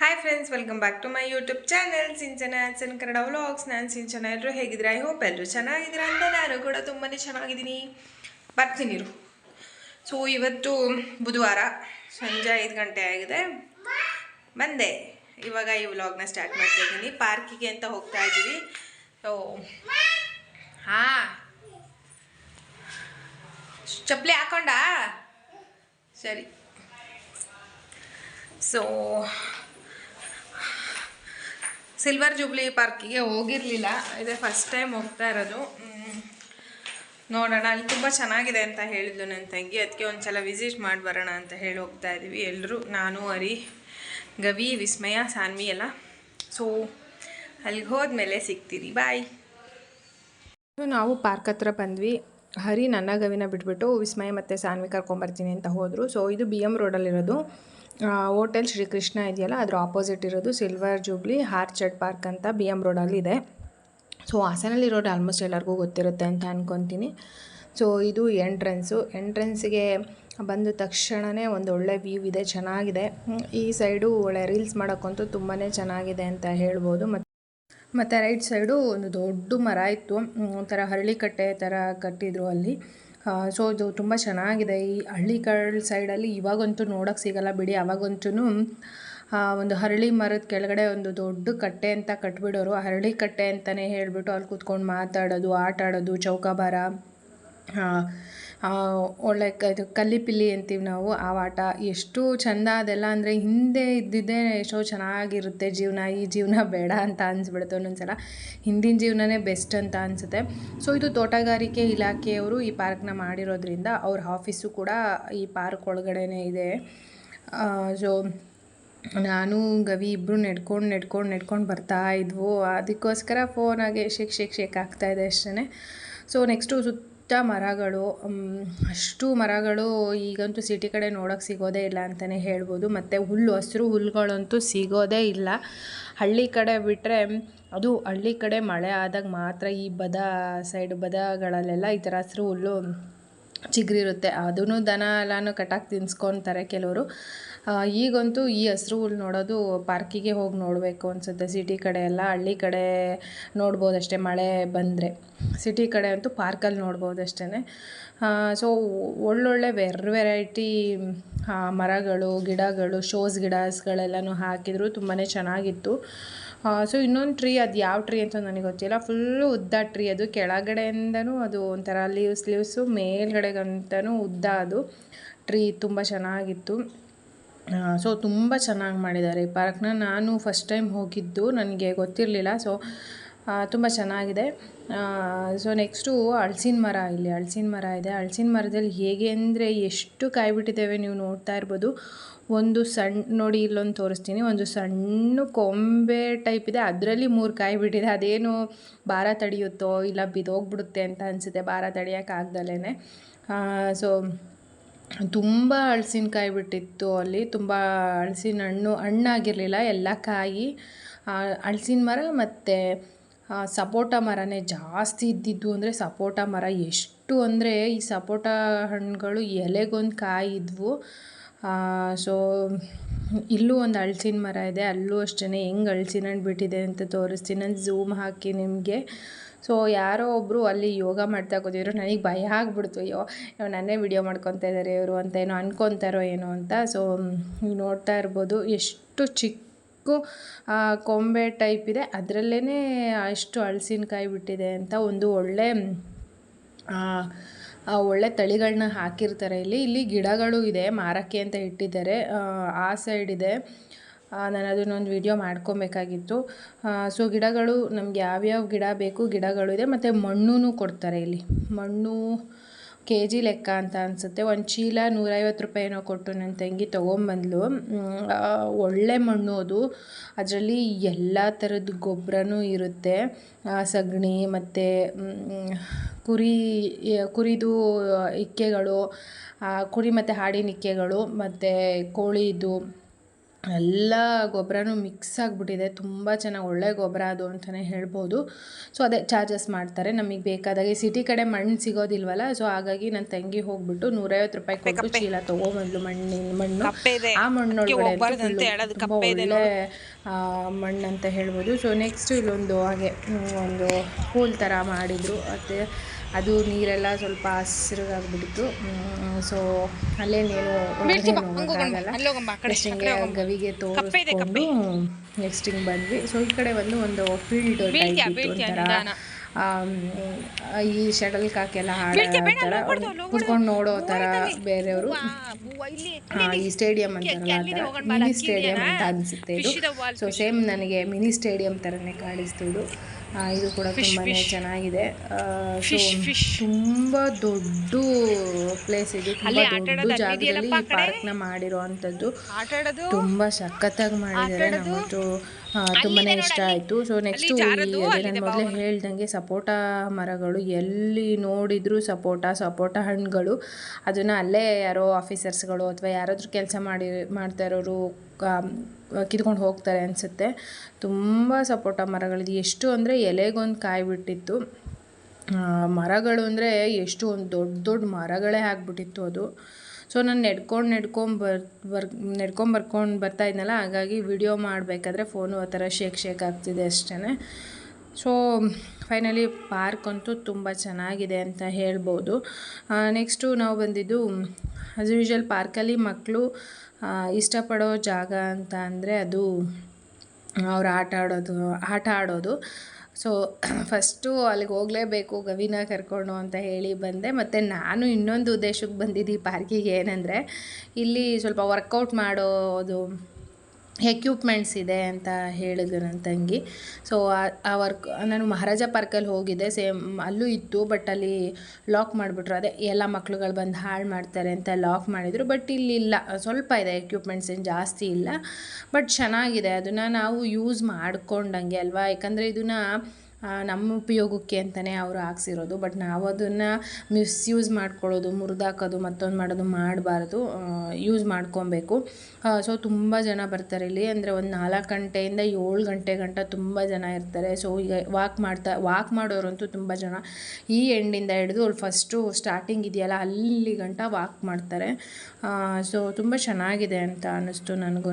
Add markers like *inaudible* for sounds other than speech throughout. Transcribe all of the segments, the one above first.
Hi friends welcome back to my YouTube channel Sinchana ಆ್ಯನ್ಸನ್ Kannada vlogs ನಾನು ಸಿಂಚನ ಎಲ್ಲರೂ ಹೇಗಿದ್ರೆ I hope ಎಲ್ಲರೂ ಚೆನ್ನಾಗಿದ್ದೀರಾ ಅಂತ ನಾನು ಕೂಡ ತುಂಬಾ ಚೆನ್ನಾಗಿದ್ದೀನಿ. ಬರ್ತೀನಿ ಇರು. ಸೊ ಇವತ್ತು ಬುಧವಾರ ಸಂಜೆ ಐದು ಗಂಟೆ ಆಗಿದೆ. ಬಂದೆ. ಇವಾಗ ಈ ವ್ಲಾಗ್ನ ಸ್ಟಾರ್ಟ್ ಮಾಡ್ತಾ ಇದ್ದೀನಿ. ಪಾರ್ಕಿಗೆ ಅಂತ ಹೋಗ್ತಾ ಇದ್ದೀವಿ. ಸೊ ಹಾಂ. ಚಪ್ಪಲಿ ಹಾಕೊಂಡಾ? ಸರಿ. ಸೊ ಸಿಲ್ವರ್ ಜೂಬ್ಲಿ ಪಾರ್ಕಿಗೆ ಹೋಗಿರಲಿಲ್ಲ. ಇದೇ ಫಸ್ಟ್ ಟೈಮ್ ಹೋಗ್ತಾ ಇರೋದು. ನೋಡೋಣ, ಅಲ್ಲಿ ತುಂಬ ಚೆನ್ನಾಗಿದೆ ಅಂತ ಹೇಳಿದ್ಲು ನನ್ನ ತಂಗಿ. ಅದಕ್ಕೆ ಒಂದು ಸಲ ವಿಸಿಟ್ ಮಾಡಿ ಬರೋಣ ಅಂತ ಹೇಳಿ ಹೋಗ್ತಾ ಇದ್ದೀವಿ ಎಲ್ಲರೂ ನಾನು ಹರಿ ಗವಿ, ವಿಸ್ಮಯ, ಸಾನ್ವಿ ಎಲ್ಲ. ಸೊ ಅಲ್ಲಿಗೆ ಹೋದ್ಮೇಲೆ ಸಿಗ್ತೀರಿ. ಬಾಯ್ ನಾವು ಪಾರ್ಕ್ ಹತ್ರ ಬಂದ್ವಿ. ಹರಿ ನನ್ನ ಗವಿನ ಬಿಟ್ಬಿಟ್ಟು ವಿಸ್ಮಯ ಮತ್ತು ಸಾನ್ವಿ ಕರ್ಕೊಂಬರ್ತೀನಿ ಅಂತ ಹೋದರು. ಸೊ ಇದು ಬಿ ಎಂ ರೋಡಲ್ಲಿರೋದು ಹೋಟೆಲ್ ಶ್ರೀಕೃಷ್ಣ ಇದೆಯಲ್ಲ, ಅದರ ಆಪೋಸಿಟ್ ಇರೋದು ಸಿಲ್ವರ್ ಜೂಬ್ಲಿ ಹಾರ್ಚರ್ಡ್ ಪಾರ್ಕ್ ಅಂತ ಬಿ ಎಂ ರೋಡಲ್ಲಿ ಇದೆ. ಸೊ ಹಾಸನಲ್ಲಿರೋರು ಆಲ್ಮೋಸ್ಟ್ ಎಲ್ಲರಿಗೂ ಗೊತ್ತಿರುತ್ತೆ ಅಂತ ಅನ್ಕೊತೀನಿ. ಸೊ ಇದು ಎಂಟ್ರೆನ್ಸು ಎಂಟ್ರೆನ್ಸಿಗೆ ಬಂದ ತಕ್ಷಣವೇ ಒಂದು ಒಳ್ಳೆ ವ್ಯೂ ಇದೆ, ಚೆನ್ನಾಗಿದೆ. ಈ ಸೈಡು ಒಳ್ಳೆ ರೀಲ್ಸ್ ಮಾಡೋಕ್ಕಂತೂ ತುಂಬಾ ಚೆನ್ನಾಗಿದೆ ಅಂತ ಹೇಳ್ಬೋದು. ಮತ್ತು ಮತ್ತು ರೈಟ್ ಸೈಡು ಒಂದು ದೊಡ್ಡ ಮರ ಇತ್ತು. ಒಂಥರ ಹರಳಿಕಟ್ಟೆ ಥರ ಕಟ್ಟಿದ್ರು ಅಲ್ಲಿ. ಸೊ ಇದು ತುಂಬ ಚೆನ್ನಾಗಿದೆ. ಈ ಹಳ್ಳಿಗಳ ಸೈಡಲ್ಲಿ ಇವಾಗಂತೂ ನೋಡೋಕ್ಕೆ ಸಿಗಲ್ಲ ಬಿಡಿ. ಅವಾಗಂತೂ ಒಂದು ಹರಳಿ ಮರದ ಕೆಳಗಡೆ ಒಂದು ದೊಡ್ಡ ಕಟ್ಟೆ ಅಂತ ಕಟ್ಬಿಡೋರು. ಹರಳಿ ಕಟ್ಟೆ ಅಂತಲೇ ಹೇಳಿಬಿಟ್ಟು ಅಲ್ಲಿ ಕೂತ್ಕೊಂಡು ಮಾತಾಡೋದು ಆಟ ಆಡೋದು ಚೌಕಾಬಾರ ಒಳ್ಳೆ ಇದು ಕಲ್ಲಿಪಿಲ್ಲಿ ಅಂತೀವಿ ನಾವು, ಆ ಆಟ ಎಷ್ಟು ಚಂದ ಅದೆಲ್ಲ ಅಂದರೆ ಹಿಂದೆ ಇದ್ದಿದ್ದೇ ಎಷ್ಟೋ ಚೆನ್ನಾಗಿರುತ್ತೆ ಜೀವನ, ಈ ಜೀವನ *laughs* ಬೇಡ ಅಂತ ಅನಿಸ್ಬಿಡುತ್ತೆ ಒಂದೊಂದ್ಸಲ. ಹಿಂದಿನ ಜೀವನನೇ ಬೆಸ್ಟ್ ಅಂತ ಅನಿಸುತ್ತೆ. ಸೊ, ಇದು ತೋಟಗಾರಿಕೆ ಇಲಾಖೆಯವರು ಈ ಪಾರ್ಕ್ನ ಮಾಡಿರೋದ್ರಿಂದ ಅವ್ರ ಆಫೀಸು ಕೂಡ ಈ ಪಾರ್ಕ್ ಒಳಗಡೆನೇ ಇದೆ. ಸೊ, ನಾನು, ಗವಿ ಇಬ್ಬರು ನೆಡ್ಕೊಂಡು ನೆಡ್ಕೊಂಡು ನೆಡ್ಕೊಂಡು ಬರ್ತಾ ಇದ್ವು. ಅದಕ್ಕೋಸ್ಕರ ಫೋನಾಗೆ ಶೇಕ್ ಶೇಕ್ ಶೇಕ್ ಆಗ್ತಾಯಿದೆ ಅಷ್ಟೇ ಸೊ, ನೆಕ್ಸ್ಟು ಸುತ್ತ ಮರಗಳು ಅಷ್ಟು ಮರಗಳು ಈಗಂತೂ ಸಿಟಿ ಕಡೆ ನೋಡೋಕ್ಕೆ ಸಿಗೋದೇ ಇಲ್ಲ ಅಂತಲೇ ಹೇಳ್ಬೋದು. ಮತ್ತು ಹುಲ್ಲು, ಹಸಿರು ಹುಲ್ಲುಗಳಂತೂ ಸಿಗೋದೇ ಇಲ್ಲ. ಹಳ್ಳಿ ಕಡೆ ಬಿಟ್ಟರೆ ಅದು ಹಳ್ಳಿ ಕಡೆ ಮಳೆ ಆದಾಗ ಮಾತ್ರ ಈ ಬದ ಸೈಡ್ ಬದಗಳಲ್ಲೆಲ್ಲ ಈ ಥರ ಹಸಿರು ಹುಲ್ಲು ಚಿಗುರಿರುತ್ತೆ. ಅದನ್ನು ದನ ಎಲ್ಲನೂ ಕಟಾಕಿ ತಿನ್ಸ್ಕೊತಾರೆ ಕೆಲವರು. ಈಗಂತೂ ಈ ಹಸಿರು ಹುಲ್ಲು ನೋಡೋದು ಪಾರ್ಕಿಗೆ ಹೋಗಿ ನೋಡಬೇಕು ಅನಿಸುತ್ತೆ. ಸಿಟಿ ಕಡೆ ಎಲ್ಲ, ಹಳ್ಳಿ ಕಡೆ ನೋಡ್ಬೋದಷ್ಟೇ ಮಳೆ ಬಂದರೆ. ಸಿಟಿ ಕಡೆ ಅಂತೂ ಪಾರ್ಕಲ್ಲಿ ನೋಡ್ಬೋದಷ್ಟೇ ಸೊ ಒಳ್ಳೊಳ್ಳೆ ವೆರ್ ವೆರೈಟಿ ಮರಗಳು, ಗಿಡಗಳು, ಶೋಸ್ ಗಿಡಸ್ಗಳೆಲ್ಲನೂ ಹಾಕಿದ್ರು ತುಂಬಾ ಚೆನ್ನಾಗಿತ್ತು. ಸೊ ಇನ್ನೊಂದು ಟ್ರೀ ಅದು ಯಾವ ಟ್ರೀ ಅಂತ ನನಗೆ ಗೊತ್ತಿಲ್ಲ. ಫುಲ್ಲು ಉದ್ದ ಟ್ರೀ ಅದು. ಕೆಳಗಡೆಯಿಂದನೂ ಅದು ಒಂಥರ ಲೀವ್ಸ್ ಲೀವ್ಸು ಮೇಲ್ಗಡೆಗಂತನೂ ಉದ್ದ ಅದು. ಟ್ರೀ ತುಂಬ ಚೆನ್ನಾಗಿತ್ತು. ಸೊ ತುಂಬ ಚೆನ್ನಾಗಿ ಮಾಡಿದ್ದಾರೆ. ಈ ಪಾರ್ಕ್ನ ನಾನು ಫಸ್ಟ್ ಟೈಮ್ ಹೋಗಿದ್ದು ನನಗೆ ಗೊತ್ತಿರಲಿಲ್ಲ. ಸೊ ತುಂಬ ಚೆನ್ನಾಗಿದೆ. ಸೊ ನೆಕ್ಸ್ಟು ಹಳ್ಸಿನ ಮರ ಇಲ್ಲಿ. ಹಳ್ಸಿನ ಮರ ಇದೆ. ಹಳ್ಸಿನ ಮರದಲ್ಲಿ ಹೇಗೆ ಅಂದರೆ ಎಷ್ಟು ಕಾಯಿ ಬಿಟ್ಟಿದ್ದೇವೆ ನೀವು ನೋಡ್ತಾ ಇರ್ಬೋದು. ಒಂದು ಸಣ್ಣ ನೋಡಿ ಇಲ್ಲೊಂದು ತೋರಿಸ್ತೀನಿ. ಒಂದು ಸಣ್ಣ ಕೊಂಬೆ ಟೈಪ್ ಇದೆ. ಅದರಲ್ಲಿ ಮೂರು ಕಾಯಿ ಬಿಟ್ಟಿದೆ ಅದೇನು ಭಾರ ತಡೆಯುತ್ತೋ ಇಲ್ಲ ಬಿದೋಗ್ಬಿಡುತ್ತೆ ಅಂತ ಅನಿಸುತ್ತೆ. ಭಾರ ತಡೆಯೋಕ್ಕಾಗ್ದಲೇ ಸೊ ತುಂಬ ಹಳ್ಸಿನಕಾಯಿ ಬಿಟ್ಟಿತ್ತು ಅಲ್ಲಿ. ತುಂಬ ಹಳಸಿನ ಹಣ್ಣು, ಹಣ್ಣಾಗಿರಲಿಲ್ಲ. ಎಲ್ಲ ಕಾಯಿ ಹಳಸಿನ ಮರ ಮತ್ತು ಸಪೋಟ ಮರನೇ ಜಾಸ್ತಿ ಇದ್ದಿದ್ದು ಅಂದರೆ ಸಪೋಟ ಮರ ಎಷ್ಟು ಅಂದರೆ ಈ ಸಪೋಟ ಹಣ್ಣುಗಳು ಎಲೆಗೊಂದು ಕಾಯಿ ಇದ್ವು. ಸೊ, ಇಲ್ಲೂ ಒಂದು ಹಳ್ಸಿನ ಮರ ಇದೆ. ಅಲ್ಲೂ ಅಷ್ಟೇ ಹೆಂಗೆ ಹಳಸಿನ ಹಣ್ಣು ಬಿಟ್ಟಿದೆ ಅಂತ ತೋರಿಸ್ತೀನಿ. ನಾನು ಝೂಮ್ ಹಾಕಿ ನಿಮಗೆ. ಸೊ ಯಾರೋ ಒಬ್ಬರು ಅಲ್ಲಿ ಯೋಗ ಮಾಡ್ತಾ ಕೂತಿದ್ರು. ನನಗೆ ಭಯ ಆಗ್ಬಿಡ್ತು. ಅಯ್ಯೋ ನನ್ನೇ ವಿಡಿಯೋ ಮಾಡ್ಕೊತಾ ಇದ್ದಾರೆ ಇವರು ಅಂತ ಏನೋ ಅನ್ಕೊತಾರೋ ಏನೋ ಅಂತ. ಸೊ ನೋಡ್ತಾ ಇರ್ಬೋದು. ಎಷ್ಟು ಚಿಕ್ಕ ಕೊಂಬೆ ಟೈಪ್ ಇದೆ. ಅದರಲ್ಲೇ ಅಷ್ಟು ಹಳಸಿನಕಾಯಿ ಬಿಟ್ಟಿದೆ ಅಂತ ಒಂದು ಒಳ್ಳೆ ಒಳ್ಳೆ ತಳಿಗಳನ್ನ ಹಾಕಿರ್ತಾರೆ ಇಲ್ಲಿ. ಇಲ್ಲಿ ಗಿಡಗಳು ಇದೆ. ಮಾರಕ್ಕೆ ಅಂತ ಇಟ್ಟಿದ್ದಾರೆ. ಆ, ಸೈಡ್ ಇದೆ. ನಾನು ಅದನ್ನೊಂದು ವಿಡಿಯೋ ಮಾಡ್ಕೊಬೇಕಾಗಿತ್ತು. ಸೊ ಗಿಡಗಳು ನಮ್ಗೆ ಯಾವ್ಯಾವ ಗಿಡ ಬೇಕು ಗಿಡಗಳು ಇದೆ, ಮತ್ತು ಮಣ್ಣು ಕೊಡ್ತಾರೆ ಇಲ್ಲಿ. ಮಣ್ಣು ಕೆ ಜಿ ಲೆಕ್ಕ ಅಂತ ಅನಿಸುತ್ತೆ. ಒಂದು ಚೀಲ ನೂರೈವತ್ತು ರೂಪಾಯಿ ಏನೋ ಕೊಟ್ಟು ನನ್ನ ತಂಗಿ ತೊಗೊಂಬಂದ್ಲು. ಒಳ್ಳೆ ಮಣ್ಣು ಅದು. ಅದರಲ್ಲಿ ಎಲ್ಲ ಥರದ ಗೊಬ್ಬರನೂ ಇರುತ್ತೆ. ಸಗಣಿ ಮತ್ತು ಕುರಿ ಕುರಿದು ಇಕ್ಕೆಗಳು ಕುರಿ ಮತ್ತು ಹಾಡಿನ ಇಕ್ಕೆಗಳು, ಮತ್ತು ಕೋಳಿದು ಎಲ್ಲ ಗೊಬ್ಬರನೂ ಮಿಕ್ಸ್ ಆಗಿಬಿಟ್ಟಿದೆ. ತುಂಬ ಚೆನ್ನಾಗಿ ಒಳ್ಳೆ ಗೊಬ್ಬರ ಅದು ಅಂತಲೇ ಹೇಳ್ಬೋದು. ಸೊ ಅದೇ ಚಾರ್ಜಸ್ ಮಾಡ್ತಾರೆ. ನಮಗೆ ಬೇಕಾದಾಗೆ ಸಿಟಿ ಕಡೆ ಮಣ್ಣು ಸಿಗೋದಿಲ್ವಲ್ಲ ಸೊ ಹಾಗಾಗಿ ನನ್ನ ತಂಗಿ ಹೋಗ್ಬಿಟ್ಟು ನೂರೈವತ್ತು ರೂಪಾಯಿ ಕೊಟ್ಟು ಚೀಲ ತೊಗೊಬಂದ್ಲು ಮಣ್ಣಿನ ಮಣ್ಣು. ಆ ಮಣ್ಣೊಳಗಡೆ ತುಂಬ ಒಳ್ಳೆ ಮಣ್ಣು ಅಂತ ಹೇಳ್ಬೋದು. ಸೊ ನೆಕ್ಸ್ಟ್ ಇಲ್ಲೊಂದು ಹಾಗೆ ಒಂದು ಹೋಲ್ ಥರ ಮಾಡಿದರು. ಮತ್ತು ಅದು ನೀರೆಲ್ಲ ಸ್ವಲ್ಪ ಹಸಿರಾಗ್ಬಿಡ್ತು. ಸೊ ಅಲ್ಲೇನೇನು ನೀರು ಹೋಗೋಕ್ಕಾಗಲ್ಲ ನೆಕ್ಸ್ಟ್ ಹಿಂಗೆ ಗವಿಗೆ ತೋರಿಸ್ಕೊಂಡು ನೆಕ್ಸ್ಟ್ ಹಿಂಗೆ ಬಂದ್ವಿ. ಸೊ ಈ ಕಡೆ ಬಂದು ಒಂದು ಫೀಲ್ಡ್ ಒಂಥರ. ಈ ಶಟಲ್ ಕಾಕೆಲ್ಲ ಥರ ಕುತ್ಕೊಂಡು ನೋಡೋ ಥರ ಬೇರೆಯವರು. ಈ ಸ್ಟೇಡಿಯಂ ಅಂತ ಆ ಥರ ಮಿನಿ ಸ್ಟೇಡಿಯಂ ಅಂತ ಅನಿಸುತ್ತೆ ಇದು. ಸೊ ಸೇಮ್ ನನಗೆ ಮಿನಿ ಸ್ಟೇಡಿಯಂ ಥರನೇ ಕಾಣಿಸ್ತು ಇದು ಕೂಡ ತುಂಬಾ ಚೆನ್ನಾಗಿದೆ. ತುಂಬ ದೊಡ್ಡ ಪ್ಲೇಸ್ ಇದು. ತುಂಬಾ ದೊಡ್ಡ ಜಾಗದಲ್ಲಿ ಈ ಪಾರ್ಕ್ನ ಮಾಡಿರೋ ಅಂಥದ್ದು ತುಂಬಾ ಸಖತ್ತಾಗಿ ಮಾಡಿದ್ದಾರೆ ನಮ್ಮದು. ತುಂಬಾ ಇಷ್ಟ ಆಯ್ತು. ಸೊ ನೆಕ್ಸ್ಟ್ ನಾನು ಮೊದಲೇ ಹೇಳ್ದಂಗೆ ಸಪೋಟ ಮರಗಳು ಎಲ್ಲಿ ನೋಡಿದ್ರು ಸಪೋಟ ಸಪೋಟ ಹಣ್ಣುಗಳು. ಅದನ್ನ ಅಲ್ಲೇ ಯಾರೋ ಆಫೀಸರ್ಸ್ಗಳು ಅಥವಾ ಯಾರಾದರೂ ಕೆಲಸ ಮಾಡಿ ಮಾಡ್ತಾ ಇರೋರು ಕಿತ್ಕೊಂಡು ಹೋಗ್ತಾರೆ ಅನಿಸುತ್ತೆ. ತುಂಬ ಸಪೋಟ ಮರಗಳಿದೆ. ಎಷ್ಟು ಅಂದರೆ ಎಲೆಗೊಂದು ಕಾಯಿ ಬಿಟ್ಟಿತ್ತು. ಮರಗಳು ಅಂದರೆ ಎಷ್ಟು ಒಂದು ದೊಡ್ಡ ದೊಡ್ಡ ಮರಗಳೇ ಆಗ್ಬಿಟ್ಟಿತ್ತು ಅದು. ಸೊ, ನಾನು ನೆಡ್ಕೊಂಡು ನೆಡ್ಕೊಂಡು ಬರ್ ಬರ್, ನೆಡ್ಕೊಂಡು ಬರ್ಕೊಂಡು ಬರ್ತಾ ಇದ್ನಲ್ಲ, ಹಾಗಾಗಿ ವಿಡಿಯೋ ಮಾಡಬೇಕಾದ್ರೆ ಫೋನು ಆ ಥರ ಶೇಕ್ ಶೇಕ್ ಆಗ್ತಿದೆ ಅಷ್ಟೇ ಸೊ, ಫೈನಲಿ ಪಾರ್ಕ್ ಅಂತೂ ತುಂಬ ಚೆನ್ನಾಗಿದೆ ಅಂತ ಹೇಳ್ಬೋದು. ನೆಕ್ಸ್ಟು ನಾವು ಬಂದಿದ್ದು, ಆಸ್ ಯೂಶಲ್ ಪಾರ್ಕಲ್ಲಿ ಮಕ್ಕಳು ಇಷ್ಟಪಡೋ ಜಾಗ ಅಂತ ಅಂದರೆ ಅದು ಅವ್ರು ಆಟ ಆಡೋದು ಆಟ ಆಡೋದು. ಸೊ ಫಸ್ಟು ಅಲ್ಲಿಗೆ ಹೋಗಲೇಬೇಕು, ಗವಿನ ಕರ್ಕೊಂಡು ಅಂತ ಹೇಳಿ ಬಂದೆ. ಮತ್ತು ನಾನು ಇನ್ನೊಂದು ಉದ್ದೇಶಕ್ಕೆ ಬಂದಿದ್ದು ಪಾರ್ಕಿಗೆ ಏನಂದರೆ, ಇಲ್ಲಿ ಸ್ವಲ್ಪ ವರ್ಕೌಟ್ ಮಾಡೋದು ಎಕ್ವಿಪ್ಮೆಂಟ್ಸ್ ಇದೆ ಅಂತ ಹೇಳಿದ್ರು ನನ್ನ ತಂಗಿ. ಸೊ ಆ ವರ್ಕ್ ನಾನು ಮಹಾರಾಜ ಪಾರ್ಕಲ್ಲಿ ಹೋಗಿದ್ದೆ. ಸೇಮ್ ಅಲ್ಲೂ ಇತ್ತು ಬಟ್ ಅಲ್ಲಿ ಲಾಕ್ ಮಾಡಿಬಿಟ್ರು. ಅದೇ, ಎಲ್ಲ ಮಕ್ಳುಗಳು ಬಂದು ಹಾಳು ಮಾಡ್ತಾರೆ ಅಂತ ಲಾಕ್ ಮಾಡಿದರು ಬಟ್ ಇಲ್ಲಿ ಇಲ್ಲ. ಸ್ವಲ್ಪ ಇದೆ ಎಕ್ವಿಪ್ಮೆಂಟ್ಸ್ ಏನು ಜಾಸ್ತಿ ಇಲ್ಲ. ಬಟ್ ಚೆನ್ನಾಗಿದೆ, ಅದನ್ನು ನಾವು ಯೂಸ್ ಮಾಡ್ಕೊಂಡಂಗೆ ಅಲ್ವಾ? ಯಾಕಂದರೆ ಇದನ್ನು ನಮ್ಮ ಉಪಯೋಗಕ್ಕೆ ಅಂತಲೇ ಅವರು ಹಾಕ್ಸಿರೋದು. ಬಟ್ ನಾವು ಅದನ್ನು ಮಿಸ್ಯೂಸ್ ಮಾಡ್ಕೊಳ್ಳೋದು, ಮುರಿದಾಕೋದು, ಮತ್ತೊಂದು ಮಾಡೋದು ಮಾಡಬಾರ್ದು. ಯೂಸ್ ಮಾಡ್ಕೊಬೇಕು. ಸೊ ತುಂಬ ಜನ ಬರ್ತಾರೆ ಇಲ್ಲಿ. ಅಂದರೆ ಒಂದು ನಾಲ್ಕು ಗಂಟೆಯಿಂದ ಏಳು ಗಂಟೆ ಗಂಟ ತುಂಬ ಜನ ಇರ್ತಾರೆ. ಸೊ ಈಗ ವಾಕ್ ಮಾಡ್ತಾ ವಾಕ್ ಮಾಡೋರಂತೂ ತುಂಬ ಜನ. ಈ ಎಂಡಿಂದ ಹಿಡಿದು ಅಲ್ಲಿ ಫಸ್ಟು ಸ್ಟಾರ್ಟಿಂಗ್ ಇದೆಯಲ್ಲ, ಅಲ್ಲಿ ಗಂಟ ವಾಕ್ ಮಾಡ್ತಾರೆ. ಸೊ ತುಂಬ ಚೆನ್ನಾಗಿದೆ ಅಂತ ಅನ್ನಿಸ್ತು ನನಗೂ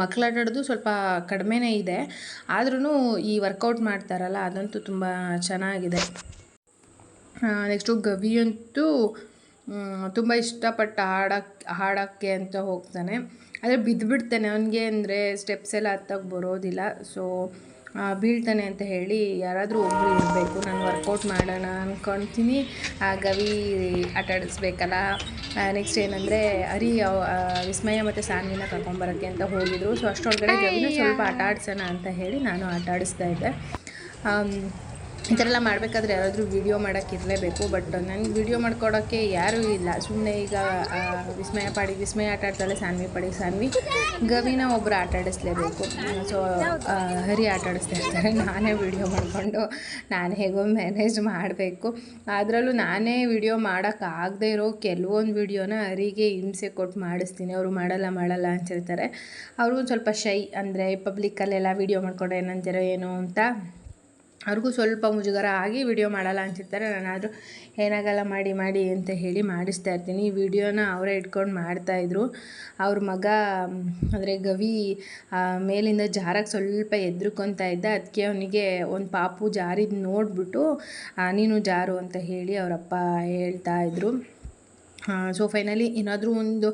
ಮಕ್ಳು ಆಟಾಡೋದು ಸ್ವಲ್ಪ ಕಡಿಮೆನೇ ಇದೆ. ಆದ್ರೂ ಈ ವರ್ಕೌಟ್ ಮಾಡ್ತಾರಲ್ಲ, ಅದಂತೂ ತುಂಬ ಚೆನ್ನಾಗಿದೆ. ನೆಕ್ಸ್ಟು ಗವಿ ಅಂತೂ ತುಂಬ ಇಷ್ಟಪಟ್ಟು ಹಾಡಕ್ಕೆ ಹಾಡೋಕ್ಕೆ ಅಂತ ಹೋಗ್ತಾನೆ. ಆದರೆ ಬಿದ್ದುಬಿಡ್ತಾನೆ ಅವನಿಗೆ ಅಂದರೆ ಸ್ಟೆಪ್ಸ್ ಎಲ್ಲ ಹತ್ತಕ್ಕೆ ಬರೋದಿಲ್ಲ. ಸೊ ಬೀಳ್ತಾನೆ ಅಂತ ಹೇಳಿ ಯಾರಾದರೂ ಒಬ್ಬರು ಇರಬೇಕು ನಾನು ವರ್ಕೌಟ್ ಮಾಡೋಣ ಅಂದ್ಕೊಳ್ತೀನಿ ಆ ಗವಿ ಆಟ ಆಡಿಸ್ಬೇಕಲ್ಲ. ನೆಕ್ಸ್ಟ್ ಏನಂದರೆ ಹರಿ ವಿಸ್ಮಯ ಮತ್ತು ಸಾನ್ವಿನ ಕರ್ಕೊಂಬರೋಕ್ಕೆ ಅಂತ ಹೋಗಿದ್ರು. ಸೊ ಅಷ್ಟರೊಳಗಡೆ ಗವಿನ ಸ್ವಲ್ಪ ಆಟ ಆಡಿಸೋಣ ಅಂತ ಹೇಳಿ ನಾನು ಆಟ ಆಡಿಸ್ತಾ ಇದ್ದೆ. ಈ ಥರ ಎಲ್ಲ ಮಾಡಬೇಕಾದ್ರೆ ಯಾರಾದರೂ ವೀಡಿಯೋ ಮಾಡೋಕ್ಕೆ ಇರಲೇಬೇಕು ಬಟ್ ನನಗೆ ವೀಡಿಯೋ ಮಾಡ್ಕೊಡೋಕ್ಕೆ ಯಾರೂ ಇಲ್ಲ. ಸುಮ್ಮನೆ ಈಗ ವಿಸ್ಮಯ ಪಾಡಿ, ವಿಸ್ಮಯ ಆಟ ಆಡ್ತಾಳೆ, ಸಾನ್ವಿ ಪಾಡಿ, ಸಾನ್ವಿ. ಗವಿನ ಒಬ್ಬರು ಆಟ ಆಡಿಸ್ಲೇಬೇಕು. ಸೊ ಹರಿ ಆಟ ಆಡಿಸ್ತಾ ಇರ್ತಾರೆ. ನಾನೇ ವೀಡಿಯೋ ಮಾಡಿಕೊಂಡು ನಾನು ಹೇಗೋ ಮ್ಯಾನೇಜ್ ಮಾಡಬೇಕು. ಅದರಲ್ಲೂ ನಾನೇ ವೀಡಿಯೋ ಮಾಡೋಕ್ಕಾಗದೇ ಇರೋ ಕೆಲವೊಂದು ವೀಡಿಯೋನ ಹರಿಗೆ ಹಿಂಸೆ ಕೊಟ್ಟು ಮಾಡಿಸ್ತೀನಿ. ಅವರು ಮಾಡಲ್ಲ ಮಾಡಲ್ಲ ಅಂತಿರ್ತಾರೆ ಅವರು ಸ್ವಲ್ಪ ಶೈ ಅಂದರೆ ಪಬ್ಲಿಕ್ಕಲ್ಲೆಲ್ಲ ವೀಡಿಯೋ ಮಾಡ್ಕೊಂಡ್ರೆ ಏನಂತೀರೋ ಏನೋ ಅಂತ. ಅವ್ರಿಗೂ ಸ್ವಲ್ಪ ಮುಜುಗರ ಆಗಿ ವಿಡಿಯೋ ಮಾಡಲ್ಲ ಅಂತಿರ್ತಾರೆ. ನಾನಾದರೂ ಏನಾಗಲ್ಲ ಮಾಡಿ ಮಾಡಿ ಅಂತ ಹೇಳಿ ಮಾಡಿಸ್ತಾ ಇರ್ತೀನಿ. ಈ ವಿಡಿಯೋನ ಅವರೇ ಇಟ್ಕೊಂಡು ಮಾಡ್ತಾಯಿದ್ರು ಅವ್ರ ಮಗ, ಅಂದರೆ ಗವಿ ಮೇಲಿಂದ ಜಾರಕ್ಕೆ ಸ್ವಲ್ಪ ಎದ್ರುಕೊತಾ ಇದ್ದ. ಅದಕ್ಕೆ ಅವನಿಗೆ ಒಂದು ಪಾಪು ಜಾರಿದ್ದು ನೋಡಿಬಿಟ್ಟು ನೀನು ಜಾರು ಅಂತ ಹೇಳಿ ಅವರಪ್ಪ ಹೇಳ್ತಾ ಇದ್ರು. ಸೊ ಫೈನಲಿ ಏನಾದರೂ ಒಂದು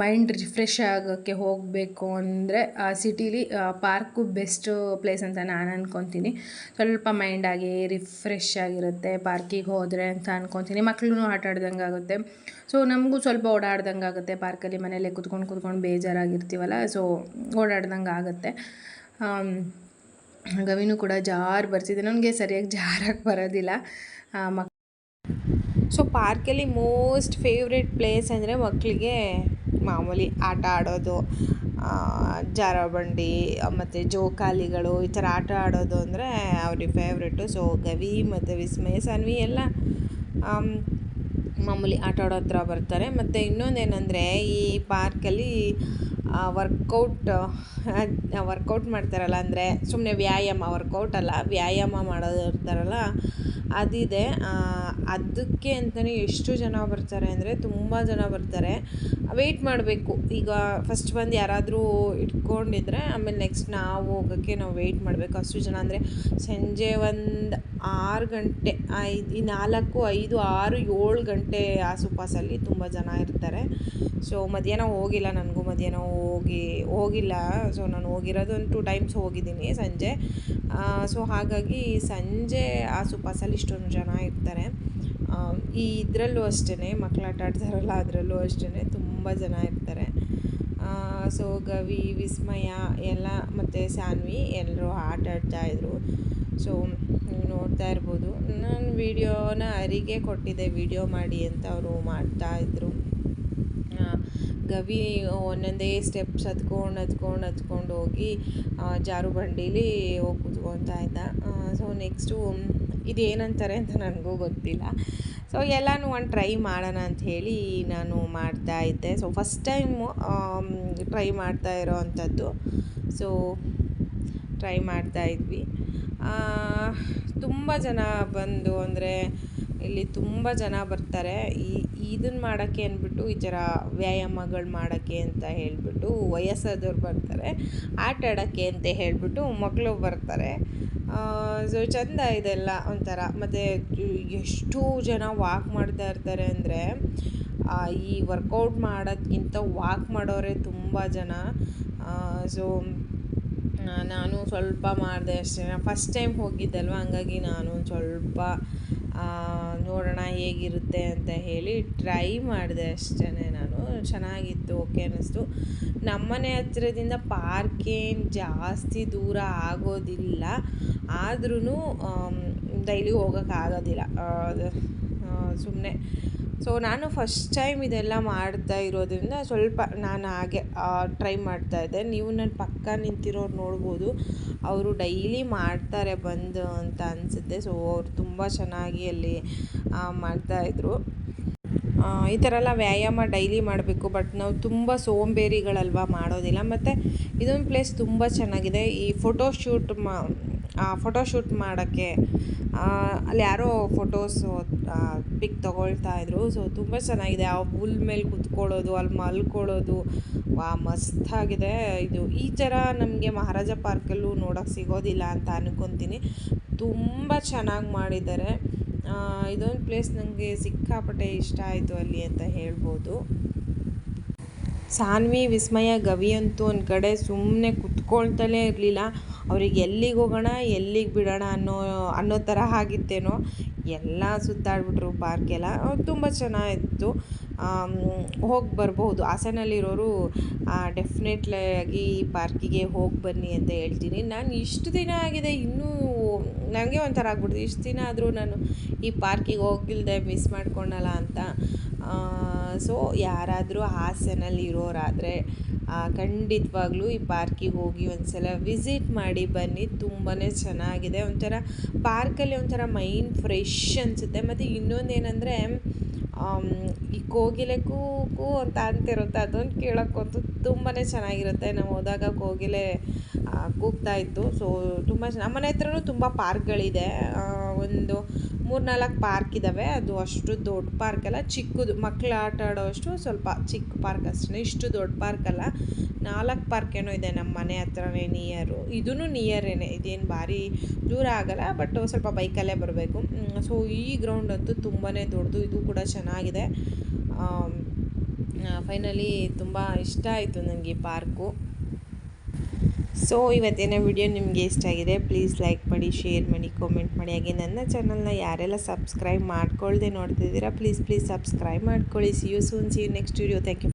ಮೈಂಡ್ ರಿಫ್ರೆಶ್ ಆಗೋಕ್ಕೆ ಹೋಗಬೇಕು ಅಂದರೆ ಸಿಟೀಲಿ ಪಾರ್ಕು ಬೆಸ್ಟ್ ಪ್ಲೇಸ್ ಅಂತ ನಾನು ಅಂದ್ಕೊತೀನಿ ಸ್ವಲ್ಪ ಮೈಂಡಾಗಿ ರಿಫ್ರೆಶ್ ಆಗಿರುತ್ತೆ ಪಾರ್ಕಿಗೆ ಹೋದರೆ ಅಂತ ಅಂದ್ಕೊತೀನಿ ಮಕ್ಕಳೂ ಆಟ ಆಡ್ದಂಗೆ ಆಗುತ್ತೆ. ಸೊ ನಮಗೂ ಸ್ವಲ್ಪ ಓಡಾಡ್ದಂಗೆ ಆಗುತ್ತೆ ಪಾರ್ಕಲ್ಲಿ ಮನೇಲೆ ಕುತ್ಕೊಂಡು ಕುತ್ಕೊಂಡು ಬೇಜಾರಾಗಿರ್ತೀವಲ್ಲ ಸೊ ಓಡಾಡ್ದಂಗೆ ಆಗುತ್ತೆ. ಗವಿನೂ ಕೂಡ ಜಾರು ಬರ್ತಿದೆ. ನನಗೆ ಸರಿಯಾಗಿ ಜಾರಕ್ಕೆ ಬರೋದಿಲ್ಲ. ಮಕ್ ಸೊ ಪಾರ್ಕಲ್ಲಿ ಮೋಸ್ಟ್ ಫೇವ್ರೆಟ್ ಪ್ಲೇಸ್ ಅಂದರೆ ಮಕ್ಕಳಿಗೆ ಮಾಮೂಲಿ ಆಟ ಆಡೋದು ಜಾರಬಂಡಿ, ಮತ್ತು ಜೋಕಾಲಿಗಳು ಈ ಥರ ಆಟ ಆಡೋದು ಅಂದರೆ ಅವ್ರಿಗೆ ಫೇವ್ರೆಟು ಸೊ ಗವಿ ಮತ್ತು ವಿಸ್ಮಯ ಸಾನ್ವಿ ಎಲ್ಲ ಮಾಮೂಲಿ ಆಟ ಆಡೋ ಹತ್ರ ಬರ್ತಾರೆ. ಮತ್ತು ಇನ್ನೊಂದೇನೆಂದರೆ ಈ ಪಾರ್ಕಲ್ಲಿ ವರ್ಕೌಟ್ ವರ್ಕೌಟ್ ಮಾಡ್ತಾರಲ್ಲ ಅಂದರೆ ಸುಮ್ಮನೆ ವ್ಯಾಯಾಮ ವರ್ಕೌಟ್ ಅಲ್ಲ, ವ್ಯಾಯಾಮ ಮಾಡೋದು ಇರ್ತಾರಲ್ಲ ಅದಿದೆ. ಅದಕ್ಕೆ ಅಂತಲೇ ಎಷ್ಟು ಜನ ಬರ್ತಾರೆ ಅಂದರೆ ತುಂಬ ಜನ ಬರ್ತಾರೆ. ವೆಯ್ಟ್ ಮಾಡಬೇಕು. ಈಗ ಫಸ್ಟ್ ಬಂದು ಯಾರಾದರೂ ಇಟ್ಕೊಂಡಿದ್ರೆ ಆಮೇಲೆ ನೆಕ್ಸ್ಟ್ ನಾವು ಹೋಗೋಕ್ಕೆ ನಾವು ವೆಯ್ಟ್ ಮಾಡಬೇಕು. ಅಷ್ಟು ಜನ ಅಂದರೆ ಸಂಜೆ ಒಂದು ಆರು ಗಂಟೆ, ಐದು, ಈ ನಾಲ್ಕು, ಐದು, ಆರು, ಏಳು ಗಂಟೆ ಆಸುಪಾಸಲ್ಲಿ ತುಂಬ ಜನ ಇರ್ತಾರೆ. ಸೊ, ಮಧ್ಯಾಹ್ನ ಹೋಗಿಲ್ಲ ನನಗೂ, ಮಧ್ಯಾಹ್ನ ಹೋಗಿ, ಹೋಗಿಲ್ಲ. ಸೊ, ನಾನು ಹೋಗಿರೋದು ಒಂದು ಟೂ ಟೈಮ್ಸ್ ಹೋಗಿದ್ದೀನಿ ಸಂಜೆ. ಸೊ, ಹಾಗಾಗಿ ಸಂಜೆ ಆಸುಪಾಸಲ್ಲಿ ಇಷ್ಟೊಂದು ಜನ ಇರ್ತಾರೆ. ಈ ಇದರಲ್ಲೂ ಅಷ್ಟೇ ಮಕ್ಕಳು ಆಟ ಆಡ್ತಾರಲ್ಲ, ಅದರಲ್ಲೂ ಅಷ್ಟೇ ತುಂಬ ಜನ ಇರ್ತಾರೆ. ಸೊ, ಗವಿ, ವಿಸ್ಮಯ, ಎಲ್ಲ, ಮತ್ತು ಸಾನ್ವಿ ಎಲ್ಲರೂ ಆಟ ಆಡ್ತಾಯಿದ್ರು ಸೊ, ನೀವು ನೋಡ್ತಾ ಇರ್ಬೋದು. ನಾನು ವೀಡಿಯೋನ ಅರಿಗೆ ಕೊಟ್ಟಿದ್ದೆ, ವೀಡಿಯೋ ಮಾಡಿ ಅಂತ ಅವರು ಮಾಡ್ತಾಯಿದ್ರು ಗವಿ ಒಂದೊಂದೇ ಸ್ಟೆಪ್ಸ್ ಹತ್ಕೊಂಡು ಹತ್ಕೊಂಡು ಹತ್ಕೊಂಡು ಹೋಗಿ ಜಾರು ಬಂಡೀಲಿ ಹೋಗಿ ಕುತ್ಕೊತ ಇದ್ದ. ಸೊ ನೆಕ್ಸ್ಟು ಇದೇನಂತಾರೆ ಅಂತ ನನಗೂ ಗೊತ್ತಿಲ್ಲ. ಸೊ ಎಲ್ಲನೂ ಒಂದು ಟ್ರೈ ಮಾಡೋಣ ಅಂತ ಹೇಳಿ ನಾನು ಮಾಡ್ತಾ ಇದ್ದೆ. ಸೊ ಫಸ್ಟ್ ಟೈಮು ಟ್ರೈ ಮಾಡ್ತಾ ಇರೋ ಅಂಥದ್ದು. ಸೊ ಟ್ರೈ ಮಾಡ್ತಾ ಇದ್ವಿ. ತುಂಬ ಜನ ಬಂದು ಅಂದರೆ ಇಲ್ಲಿ ತುಂಬ ಜನ ಬರ್ತಾರೆ. ಈ ಇದನ್ನು ಮಾಡೋಕ್ಕೆ ಅಂದ್ಬಿಟ್ಟು ಈ ಥರ ವ್ಯಾಯಾಮಗಳು ಮಾಡೋಕ್ಕೆ ಅಂತ ಹೇಳಿಬಿಟ್ಟು ವಯಸ್ಸಾದವ್ರು ಬರ್ತಾರೆ. ಆಟ ಆಡೋಕ್ಕೆ ಅಂತ ಹೇಳಿಬಿಟ್ಟು ಮಕ್ಕಳು ಬರ್ತಾರೆ. ಸೊ ಚೆಂದ ಇದೆಲ್ಲ ಒಂಥರ. ಮತ್ತು ಎಷ್ಟು ಜನ ವಾಕ್ ಮಾಡ್ತಾ ಇರ್ತಾರೆ ಅಂದರೆ ಈ ವರ್ಕೌಟ್ ಮಾಡೋದ್ಕಿಂತ ವಾಕ್ ಮಾಡೋರೇ ತುಂಬ ಜನ. ಸೊ ನಾನು ಸ್ವಲ್ಪ ಮಾಡಿದೆ ಅಷ್ಟೇ. ಫಸ್ಟ್ ಟೈಮ್ ಹೋಗಿದ್ದಲ್ವ, ಹಂಗಾಗಿ ನಾನು ಒಂದು ಸ್ವಲ್ಪ ನೋಡೋಣ ಹೇಗಿರುತ್ತೆ ಅಂತ ಹೇಳಿ ಟ್ರೈ ಮಾಡಿದೆ ಅಷ್ಟೇ ನಾನು. ಚೆನ್ನಾಗಿತ್ತು ಓಕೆ ಅನ್ನಿಸ್ತು. ನಮ್ಮನೆ ಹತ್ರದಿಂದ ಪಾರ್ಕೇನು ಜಾಸ್ತಿ ದೂರ ಆಗೋದಿಲ್ಲ. ಆದ್ರೂ ಡೈಲಿ ಹೋಗೋಕ್ಕಾಗೋದಿಲ್ಲ ಸುಮ್ಮನೆ ಸೊ ನಾನು ಫಸ್ಟ್ ಟೈಮ್ ಇದೆಲ್ಲ ಮಾಡ್ತಾ ಇರೋದ್ರಿಂದ ಸ್ವಲ್ಪ ನಾನು ಹಾಗೆ ಟ್ರೈ ಮಾಡ್ತಾ ಇದ್ದೆ. ನೀವು ನನ್ನ ಪಕ್ಕ ನಿಂತಿರೋರು ನೋಡ್ಬೋದು. ಅವರು ಡೈಲಿ ಮಾಡ್ತಾರೆ ಬಂದು ಅಂತ ಅನಿಸುತ್ತೆ. ಸೊ ಅವರು ತುಂಬ ಚೆನ್ನಾಗಿ ಅಲ್ಲಿ ಮಾಡ್ತಾಯಿದ್ರು ಈ ಥರ ಎಲ್ಲ ವ್ಯಾಯಾಮ ಡೈಲಿ ಮಾಡಬೇಕು. ಬಟ್ ನಾವು ತುಂಬ ಸೋಂಬೇರಿಗಳಲ್ವ ಮಾಡೋದಿಲ್ಲ. ಮತ್ತು ಇದೊಂದು ಪ್ಲೇಸ್ ತುಂಬ ಚೆನ್ನಾಗಿದೆ. ಈ ಫೋಟೋ ಶೂಟ್ ಮಾ ಫೋಟೋಶೂಟ್ ಮಾಡೋಕ್ಕೆ ಅಲ್ಲಿ ಯಾರೋ ಫೋಟೋಸು ಪಿಕ್ ತೊಗೊಳ್ತಾ ಇದ್ರು. ಸೊ ತುಂಬ ಚೆನ್ನಾಗಿದೆ. ಆ ಹುಲ್ ಮೇಲೆ ಕುತ್ಕೊಳ್ಳೋದು, ಅಲ್ಲಿ ಮಲ್ಕೊಳ್ಳೋದು. ವಾ ಮಸ್ತಾಗಿದೆ ಇದು ಈ ಥರ ನಮಗೆ ಮಹಾರಾಜ ಪಾರ್ಕಲ್ಲೂ ನೋಡೋಕ್ಕೆ ಸಿಗೋದಿಲ್ಲ ಅಂತ ಅನ್ಕೊತೀನಿ. ತುಂಬ ಚೆನ್ನಾಗಿ ಮಾಡಿದ್ದಾರೆ. ಇದೊಂದು ಪ್ಲೇಸ್ ನನಗೆ ಸಿಕ್ಕಾಪಟ್ಟೆ ಇಷ್ಟ ಆಯಿತು ಅಲ್ಲಿ ಅಂತ ಹೇಳ್ಬೋದು. ಸಾನ್ವಿ, ವಿಸ್ಮಯ, ಗವಿ ಅಂತೂ ಒಂದು ಕಡೆ ಸುಮ್ಮನೆ ಕುತ್ಕೊಳ್ತಲೇ ಇರಲಿಲ್ಲ. ಅವ್ರಿಗೆ ಎಲ್ಲಿಗೆ ಹೋಗೋಣ, ಎಲ್ಲಿಗೆ ಬಿಡೋಣ ಅನ್ನೋ ಅನ್ನೋ ಥರ ಆಗಿತ್ತೇನೋ, ಎಲ್ಲ ಸುತ್ತಾಡ್ಬಿಟ್ರು ಪಾರ್ಕೆಲ್ಲ ತುಂಬ ಚೆನ್ನಾಗಿತ್ತು. ಹೋಗಿ ಬರ್ಬೋದು ಹಾಸನಲ್ಲಿರೋರು ಡೆಫಿನೆಟ್ಲಾಗಿ ಈ ಪಾರ್ಕಿಗೆ ಹೋಗಿ ಬನ್ನಿ ಅಂತ ಹೇಳ್ತೀನಿ. ನಾನು ಇಷ್ಟು ದಿನ ಆಗಿದೆ, ಇನ್ನೂ ನನಗೆ ಒಂಥರ ಆಗ್ಬಿಡ್ತು. ಇಷ್ಟು ದಿನ ಆದರೂ ನಾನು ಈ ಪಾರ್ಕಿಗೆ ಹೋಗಿಲ್ದೆ ಮಿಸ್ ಮಾಡ್ಕೊಂಡಲ್ಲ ಅಂತ. ಸೊ ಯಾರಾದರೂ ಹಾಸನಲ್ಲಿ ಇರೋರಾದರೆ ಖಂಡಿತವಾಗ್ಲೂ ಈ ಪಾರ್ಕಿಗೆ ಹೋಗಿ ಒಂದು ಸಲ ವಿಸಿಟ್ ಮಾಡಿ ಬನ್ನಿ ತುಂಬಾ ಚೆನ್ನಾಗಿದೆ. ಒಂಥರ ಪಾರ್ಕಲ್ಲಿ ಒಂಥರ ಮೈಂಡ್ ಫ್ರೆಶ್ ಅನಿಸುತ್ತೆ. ಮತ್ತು ಇನ್ನೊಂದೇನೆಂದರೆ ಈ ಕೋಗಿಲೆ ಕೂ ಕೂ ಅಂತ ಅಂತಿರುತ್ತೆ, ಅದೊಂದು ಕೇಳೋಕ್ಕಂತೂ ತುಂಬಾ ಚೆನ್ನಾಗಿರುತ್ತೆ. ನಾವು ಹೋದಾಗ ಕೋಗಿಲೆ ಕೂಗ್ತಾ ಇತ್ತು. ಸೊ ತುಂಬ ನಮ್ಮ ಮನೆ ಹತ್ರನೂ ತುಂಬ ಪಾರ್ಕ್ಗಳಿದೆ. ಒಂದು ಮೂರು ನಾಲ್ಕು ಪಾರ್ಕ್ ಇದ್ದಾವೆ ಅದು ಅಷ್ಟು ದೊಡ್ಡ ಪಾರ್ಕ್ ಅಲ್ಲ. ಚಿಕ್ಕದು ಮಕ್ಕಳು ಆಟ ಆಡೋಷ್ಟು ಸ್ವಲ್ಪ ಚಿಕ್ಕ ಪಾರ್ಕ್ ಅಷ್ಟೇ ಇಷ್ಟು ದೊಡ್ಡ ಪಾರ್ಕ್ ಅಲ್ಲ. ನಾಲ್ಕು ಪಾರ್ಕ್ ಏನೋ ಇದೆ ನಮ್ಮ ಮನೆ ಹತ್ರನೇ ನಿಯರು ಇದೂ ನಿಯರೇನೆ ಇದೇನು ಭಾರಿ ದೂರ ಆಗಲ್ಲ ಬಟ್ ಸ್ವಲ್ಪ ಬೈಕಲ್ಲೇ ಬರಬೇಕು. ಸೊ ಈ ಗ್ರೌಂಡ್ ಅಂತೂ ತುಂಬಾ ದೊಡ್ಡದು. ಇದು ಕೂಡ ಚೆನ್ನಾಗಿದೆ. ಫೈನಲಿ ತುಂಬ ಇಷ್ಟ ಆಯಿತು ನನಗೆ ಪಾರ್ಕು. ಸೊ, ಇವತ್ತಿನ ವಿಡಿಯೋ ನಿಮಗೆ ಇಷ್ಟ ಆಗಿದೆ ಪ್ಲೀಸ್ ಲೈಕ್ ಮಾಡಿ ಶೇರ್ ಮಾಡಿ ಕಾಮೆಂಟ್ ಮಾಡಿ. ಹಾಗೆ ನನ್ನ ಚಾನಲ್ನ ಯಾರೆಲ್ಲ ಸಬ್ಸ್ಕ್ರೈಬ್ ಮಾಡ್ಕೊಳ್ಳದೆ ನೋಡ್ತಿದ್ದೀರಾ ಪ್ಲೀಸ್ ಪ್ಲೀಸ್ ಸಬ್ಸ್ಕ್ರೈಬ್ ಮಾಡ್ಕೊಳ್ಳಿ. See you soon see you next video thank you